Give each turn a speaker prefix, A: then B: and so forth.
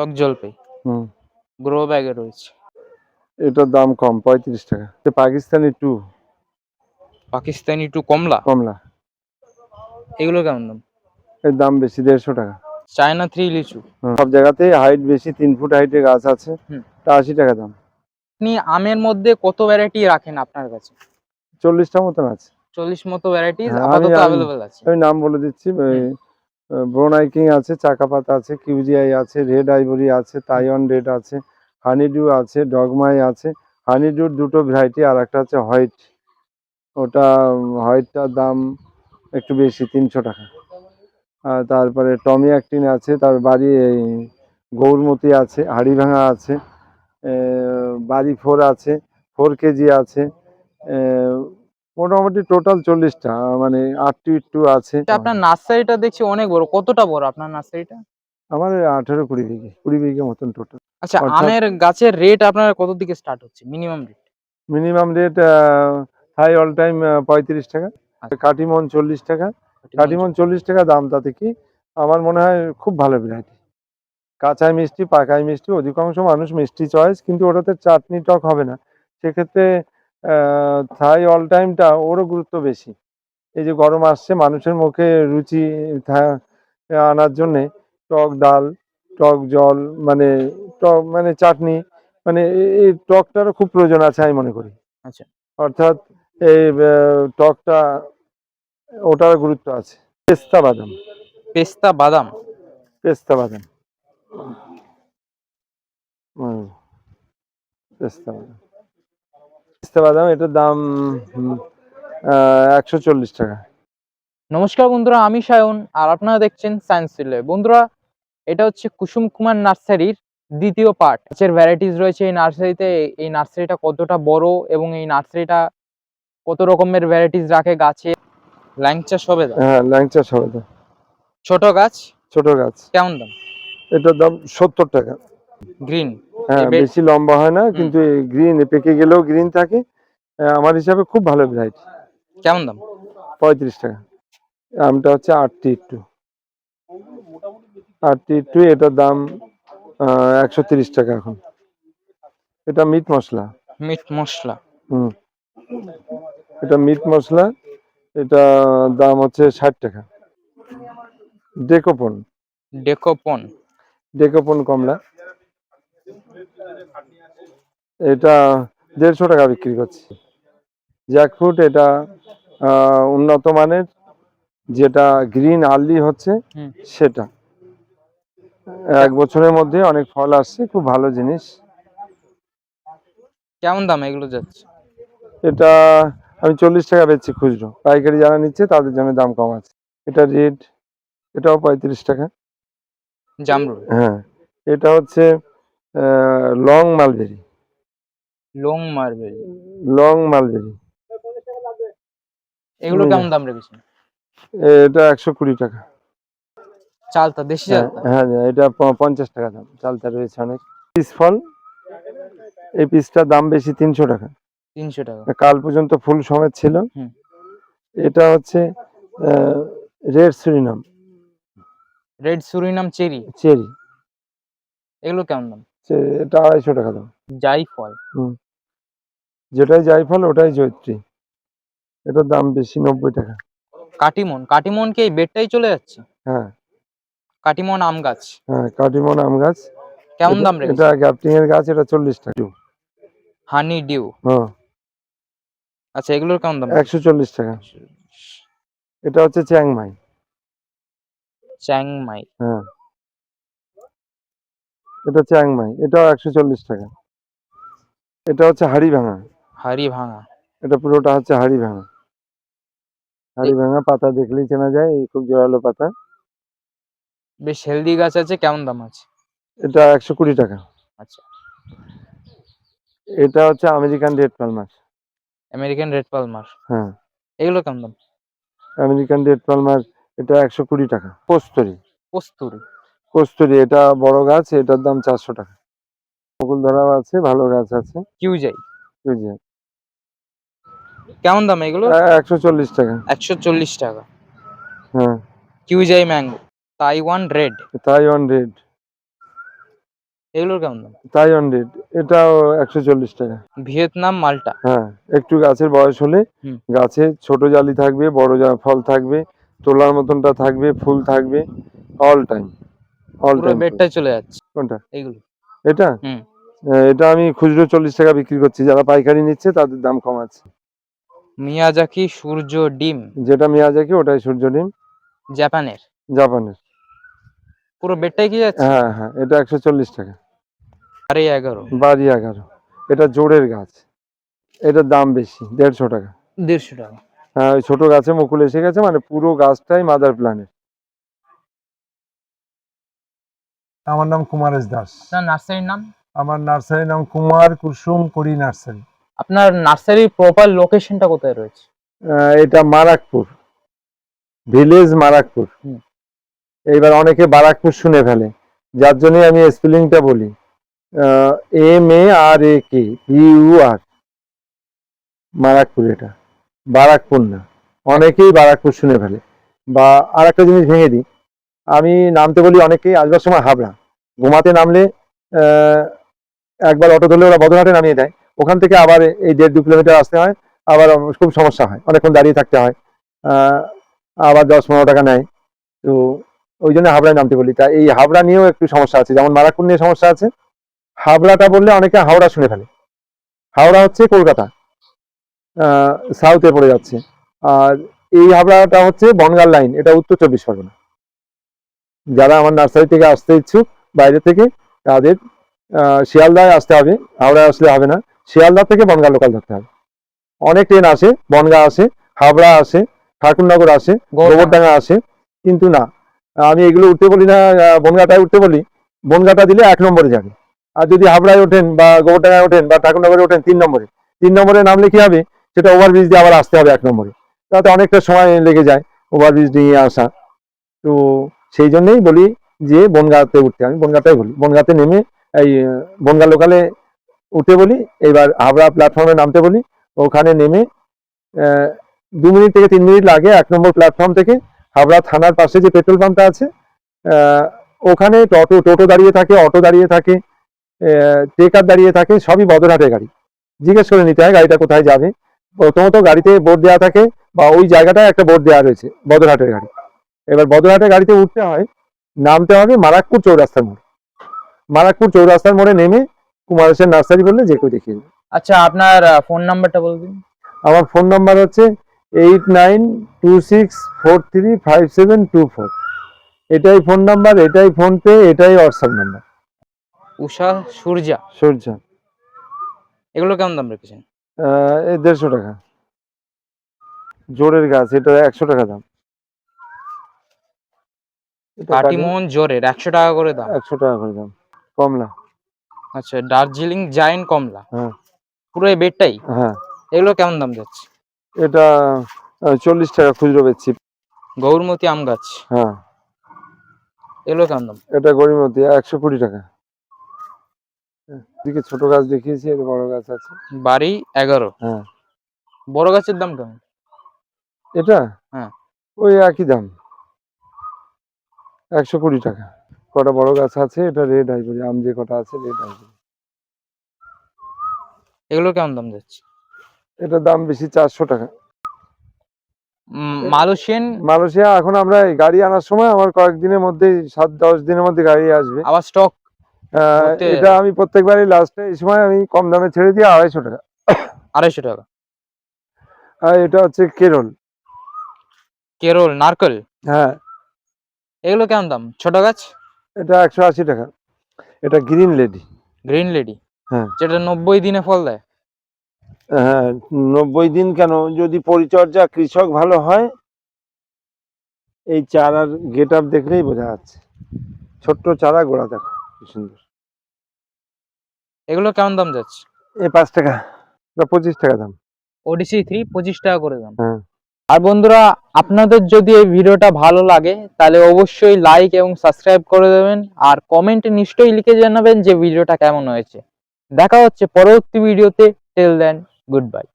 A: টক জলপাই।
B: হুম।
A: গ্রো ব্যাগে রয়েছে।
B: এটার দাম কম পঁয়ত্রিশ টাকা। পাকিস্তানি টু।
A: পাকিস্তানি টু কমলা?
B: কমলা।
A: এগুলো কেমন দাম?
B: এর দাম বেশি দেড়শো টাকা।
A: চায়না থ্রি লিচু।
B: সব জায়গাতেই হাইট বেশি তিন ফুট হাইটের গাছ আছে। তা আশি টাকা দাম।
A: আপনি আমের মধ্যে কত ভ্যারাইটি রাখেন আপনার কাছে?
B: চল্লিশটা মতন আছে।
A: চল্লিশ মতো ভ্যারাইটিস
B: আমি-
A: আপাতত অ্যাভেলেবেল আছে।
B: আমি নাম বলে দিচ্ছি ব্রোনাইকিং আছে, চাকাপাতা আছে, কিউজিআই আছে, রেড আইভরি আছে, তাইওয়ান রেড আছে, হানিডু আছে, ডগমাই আছে। হানিডুর দুটো ভ্যারাইটি আর একটা হচ্ছে হোয়াইট। ওটা, হোয়াইটটার দাম একটু বেশি, তিনশো টাকা। আর তারপরে টমি অ্যাক্টিন আছে, তার বাড়ি এই গৌরমতি আছে, হাড়িভাঙা আছে বাড়ি ফোর আছে, ফোর কেজি আছে মোটামুটি টোটাল চল্লিশটা মানে আটটি টু আছে।
A: আপনার নার্সারিটা দেখছি অনেক বড় কতটা বড় আপনার নার্সারিটা?
B: আমার আঠেরো কুড়ি বিঘে কুড়ি বিঘে মতন টোটাল
A: আচ্ছা আমের গাছের রেট আপনার কত দিকে স্টার্ট হচ্ছে minimum rate
B: minimum rate high all time পঁয়ত্রিশ টাকা
A: আচ্ছা।
B: কাটিমন চল্লিশ টাকা কাটিমন চল্লিশ টাকা দাম তাতে কি আমার মনে হয় খুব ভালো ভ্যারাইটি কাঁচাই মিষ্টি পাকাই মিষ্টি অধিকাংশ মানুষ মিষ্টি চয়েস কিন্তু ওটাতে চাটনি টক হবে না। সেক্ষেত্রে থাই অল টাইমটা ওরও গুরুত্ব বেশি। এই যে গরম আসছে মানুষের মুখে রুচি আনার জন্যে টক ডাল টক জল মানে টক মানে চাটনি মানে এই- টকটারও খুব প্রয়োজন আছে আমি মনে করি।
A: আচ্ছা।
B: অর্থাৎ এই টকটা ওটার গুরুত্ব আছে। পেস্তা বাদাম।
A: পেস্তা বাদাম?
B: পেস্তা বাদাম। হুম, পেস্তা বাদাম। পেস্তা বাদাম এটার দাম একশো চল্লিশ টাকা।
A: নমস্কার বন্ধুরা আমি সায়ন আর আপনারা দেখছেন সায়েন্স সিলে বন্ধুরা এটা হচ্ছে কুসুম কুমার নার্সারির দ্বিতীয় পার্ট। গাছের ভ্যারাইটিস রয়েছে এই নার্সারিতে। এই নার্সারিটা কতটা বড় এবং এই নার্সারিটা কত রকমের ভ্যারাইটিস রাখে গাছে? ল্যাংচা সবেদা
B: হ্যাঁ ল্যাংচা সবেদা
A: ছোট গাছ?
B: ছোট গাছ।
A: কেমন দাম?
B: এটার দাম সত্তর টাকা।
A: গ্রিন
B: হ্যাঁ বেশি লম্বা হয় না কিন্তু গ্রিন পেকে গেলেও গ্রিন থাকে। আমার হিসাবে খুব ভালো ভ্যারাইটি
A: কেমন দাম?
B: পঁয়ত্রিশ টাকা। আমটা হচ্ছে আটটি একটু। আটটি একটু এটার দাম একশো তিরিশ টাকা এখন। এটা মিট মশলা।
A: মিট মশলা।
B: হুম। এটা মিট মশলা এটা দাম হচ্ছে ষাট টাকা। ডেকোপন।
A: ডেকোপন।
B: ডেকোপন কমলা। এটা দেড়শো টাকা বিক্রি করছি। জ্যাকফ্রুট এটা উন্নত মানের যেটা গ্রিন আর্লি হচ্ছে সেটা। এক বছরের মধ্যে অনেক ফল আসছে খুব ভালো জিনিস।
A: কেমন দাম এগুলো যাচ্ছে?
B: এটা আমি চল্লিশ টাকা বেচছি খুচরো। পাইকারি যারা নিচ্ছে তাদের জন্য দাম কম আছে। এটা রেড এটাও পঁয়ত্রিশ টাকা।
A: জামরুল।
B: হ্যাঁ এটা হচ্ছে long mulberry.
A: Long marble
B: long mulberry.
A: এগুলো কেমন দাম রেখেছেন?
B: এটা একশো কুড়ি টাকা।
A: চালতা দেশি
B: হ্যাঁ
A: চালতা?
B: হ্যাঁ এটা পঞ্চাশ টাকা দাম। চালতা রয়েছে অনেক। পিস ফল এই পিসটার দাম বেশি তিনশো টাকা।
A: তিনশো টাকা।
B: কাল পর্যন্ত ফুল সমেত ছিল। এটা হচ্ছে red Surinam.
A: Red Surinam cherry?
B: Cherry.
A: এগুলো কেমন দাম?
B: এটা আড়াইশো টাকা দাম।
A: জাই ফল
B: যেটাই যাই ফল ওটাই জৈত্রী এটার দাম বেশি নব্বই টাকা।
A: কাটিমন কাটিমন কি এই বেডটাই চলে যাচ্ছে?
B: হ্যাঁ।
A: কাটিমন আম গাছ।
B: হ্যাঁ কাটিমন আম গাছ।
A: কেমন দাম
B: এটা গ্যাপটিং এর গাছ এটা চল্লিশ টাকা।
A: হানি ডিউ
B: হ্যাঁ।
A: আচ্ছা এগুলোর কেমন দাম?
B: একশো চল্লিশ টাকা। এটা হচ্ছে চ্যাংমাই।
A: চ্যাংমাই।
B: হ্যাঁ। এটা চ্যাংমাই এটাও একশো চল্লিশ টাকা। এটা হচ্ছে হাড়ি ভাঙা।
A: হাড়ি ভাঙা।
B: এটা পুরোটা হচ্ছে হাড়ি ভাঙা। হাড়ি ভাঙা পাতা দেখলেই চেনা যায় এই খুব জোরালো পাতা।
A: বেশ হেলদি গাছ আছে কেমন দাম আছে?
B: এটা একশো কুড়ি টাকা।
A: আচ্ছা।
B: এটা হচ্ছে American red Palmer.
A: American red Palmer?
B: হ্যাঁ।
A: এগুলো কেমন দাম?
B: আমেরিকান রেড পালমার এটা একশো কুড়ি টাকা। কস্তুরি
A: কস্তুরি
B: কস্তুরি এটা বড় গাছ এটার দাম চারশো টাকা। বকুল ধরাও আছে ভালো গাছ আছে।
A: কিউজাই?
B: বুঝলি
A: কেমন দাম এগুলো?
B: একশো চল্লিশ টাকা।
A: একশো চল্লিশ টাকা।
B: হ্যাঁ।
A: কিউজাই mango. Taiwan red.
B: Taiwan red.
A: এগুলোর কেমন দাম?
B: Taiwan red. এটাও একশো চল্লিশ টাকা।
A: ভিয়েতনাম মালটা।
B: হ্যাঁ একটু গাছের বয়স হলে। গাছে ছোট জালি থাকবে বড় ফল থাকবে তোলার মতনটা থাকবে ফুল থাকবে অল টাইম
A: পুরো বেডটাই চলে যাচ্ছে।
B: কোনটা?
A: এইগুলো।
B: এটা?
A: হুম।
B: এটা আমি খুচরো চল্লিশ টাকা বিক্রি করছি। যারা পাইকারি নিচ্ছে তাদের দাম কম আছে।
A: মিয়াজাকি সূর্য ডিম।
B: যেটা মিয়াজাকি ওটাই সূর্য ডিম।
A: জাপানের।
B: জাপানের।
A: পুরো বেডটাই কি যাচ্ছে?
B: হ্যাঁ হ্যাঁ এটা একশো চল্লিশ টাকা।
A: আরে এগারো।
B: বাড়ি এগারো। এটা জোড়ের গাছ। এটার দাম বেশি দেড়শো টাকা।
A: দেড়শো টাকা।
B: হ্যাঁ ওই ছোট গাছে মুকুল এসে গেছে মানে পুরো গাছটাই মাদার প্ল্যানের
C: আমার নাম কুমারেশ দাস।
A: আপনার নার্সারির নাম?
C: আমার নার্সারির নাম কুমার কুসুম করি নার্সারি।
A: আপনার নার্সারির প্রপার লোকেশনটা কোথায় রয়েছে?
B: এটা মারাকপুর। ভিলেজ মারাকপুর। এইবার অনেকে বারাকপুর শুনে ফেলে। যার জন্য আমি স্পেলিংটা বলি। M A R A K U আর। মারাকপুর এটা। বারাকপুর না। অনেকেই বারাকপুর শুনে ফেলে। বা আর একটা জিনিস ভেঙে দিই। আমি নামতে বলি অনেকেই আসবার সময় হাবড়া। ঘুমাতে নামলে একবার অটো ধরলে ওরা বদরহাটে নামিয়ে দেয়। ওখান থেকে আবার এই দেড় দু কিলোমিটার আসতে হয়, আবার খুব সমস্যা হয়, অনেকক্ষণ দাঁড়িয়ে থাকতে হয়। আবার দশ পনেরো টাকা নেয়। তো ওই জন্য হাবড়ায় নামতে বলি। তা এই হাবড়া নিয়েও একটু সমস্যা আছে, যেমন মারাকুর নিয়ে সমস্যা আছে। হাবড়াটা বললে অনেকে হাওড়া শুনে ফেলে। হাওড়া হচ্ছে কলকাতা সাউথে পড়ে যাচ্ছে। আর এই হাবড়াটা হচ্ছে বনগাল লাইন এটা উত্তর চব্বিশ পরগনা। যারা আমার নার্সারি থেকে আসতে ইচ্ছুক বাইরে থেকে তাদের শিয়ালদায় আসতে হবে হাওড়ায় আসলে হবে না। শিয়ালদা থেকে বনগা লোকাল ধরতে হবে। অনেক ট্রেন আসে বনগা আসে হাবড়া আসে ঠাকুরনগর আসে গোবরডাঙ্গা আসে কিন্তু না আমি এগুলো উঠতে বলি না বনগাটায় উঠতে বলি। বনগাটা দিলে এক নম্বরে যাবে। আর যদি হাবড়ায় ওঠেন বা গোবরডাঙ্গায় ওঠেন বা ঠাকুরনগরে ওঠেন তিন নম্বরে। তিন নম্বরে নামলে কি হবে? সেটা ওভারব্রিজ দিয়ে আবার আসতে হবে এক নম্বরে। তাতে অনেকটা সময় লেগে যায় ওভারব্রিজ নিয়ে আসা। তো সেই জন্যই বলি যে বনগাঁতে উঠতে, আমি বনগাঁটাই বলি। বনগাঁতে নেমে এই বনগা লোকালে উঠে বলি, এবার হাবড়া প্ল্যাটফর্মে নামতে বলি। ওখানে নেমে দু মিনিট থেকে তিন মিনিট লাগে এক নম্বর প্ল্যাটফর্ম থেকে। হাবড়া থানার পাশে যে পেট্রোল পাম্পটা আছে ওখানে টোটো টোটো দাঁড়িয়ে থাকে, অটো দাঁড়িয়ে থাকে টেকার দাঁড়িয়ে থাকে, সবই বদরহাটের গাড়ি। জিজ্ঞেস করে নিতে হয় গাড়িটা কোথায় যাবে। প্রথমত গাড়িতে বোর্ড দেওয়া থাকে বা ওই জায়গাটায় একটা বোর্ড দেওয়া রয়েছে, বদরহাটের গাড়ি। এবার বদরহাটের গাড়িতে উঠতে হয় নামতে হবে মারাকপুর চৌরাস্তার মোড়। মারাকপুর চৌরাস্তার মোড়ে নেমে কুমারেশের নার্সারি বললে যে কেউ দেখিয়ে
A: আচ্ছা আপনার ফোন নাম্বারটা বলে দিন।
B: আমার ফোন নাম্বার হচ্ছে eight nine two six four three five seven two four. এটাই ফোন নাম্বার এটাই ফোন পে এটাই হোয়াটসঅ্যাপ নাম্বার।
A: উষা সূর্যা।
B: সূর্য।
A: এগুলো কেমন দাম রেখেছেন?
B: দেড়শো টাকা। জোরের গাছ এটা একশো টাকা দাম।
A: কাটিমোহন জোরের একশো টাকা করে দাম।
B: একশো টাকা করে দাম কমলা।
A: আচ্ছা দার্জিলিং জায়েন্ট কমলা।
B: হ্যাঁ।
A: পুরো এই বেডটাই?
B: হ্যাঁ।
A: এগুলো কেমন দাম যাচ্ছে?
B: এটা চল্লিশ টাকা খুচরো বেচছি।
A: গৌরমতি আম গাছ।
B: হ্যাঁ।
A: এগুলো কেমন দাম?
B: এটা গরিমতি একশো কুড়ি টাকা। দিকে ছোট গাছ দেখিয়েছি এর বড় গাছ আছে।
A: বাড়ি এগারো।
B: হ্যাঁ।
A: বড় গাছের দাম কেমন?
B: এটা?
A: হ্যাঁ।
B: ওই একই দাম। একশো কুড়ি টাকা। কটা বড় গাছ আছে? এটা রেড আইভরি আম যে কটা আছে রেড আইভরি
A: এগুলো কেমন দাম যাচ্ছে?
B: এটার দাম বেশি চারশো টাকা।
A: মালয়েশিয়ান?
B: মালয়েশিয়া এখন আমরা গাড়ি আনার সময় আমার কয়েকদিনের মধ্যেই সাত দশ দিনের মধ্যে গাড়ি আসবে।
A: আবার স্টক
B: এটা আমি প্রত্যেকবারই লাস্টে এই সময় আমি কম দামে ছেড়ে দিই আড়াইশো টাকা।
A: আড়াইশো টাকা।
B: আর এটা হচ্ছে কেরল।
A: কেরল নারকেল?
B: হ্যাঁ।
A: এগুলো কেমন দাম? ছোট গাছ?
B: এটা একশো আশি টাকা। এটা গ্রিন লেডি
A: গ্রিন লেডি
B: হ্যাঁ।
A: যেটা নব্বই দিনে ফল দেয়?
B: হ্যাঁ নব্বই দিন কেন? যদি পরিচর্যা কৃষক ভালো হয় এই চারার গেট আপ দেখলেই বোঝা যাচ্ছে। ছোট্ট চারা গোড়া দেখো কি সুন্দর।
A: এগুলো কেমন দাম যাচ্ছে?
B: এ পাঁচ টাকা পঁচিশ টাকা দাম।
A: ওডিসি থ্রি পঁচিশ টাকা করে দাম।
B: হ্যাঁ।
A: আর বন্ধুরা, আপনাদের যদি এই ভিডিওটা ভালো লাগে, তাহলে অবশ্যই লাইক এবং সাবস্ক্রাইব করে দেবেন, আর কমেন্টে নিশ্চয়ই লিখে জানাবেন যে ভিডিওটা কেমন হয়েছে। দেখা হচ্ছে পরবর্তী ভিডিওতে। টেল দেন গুড বাই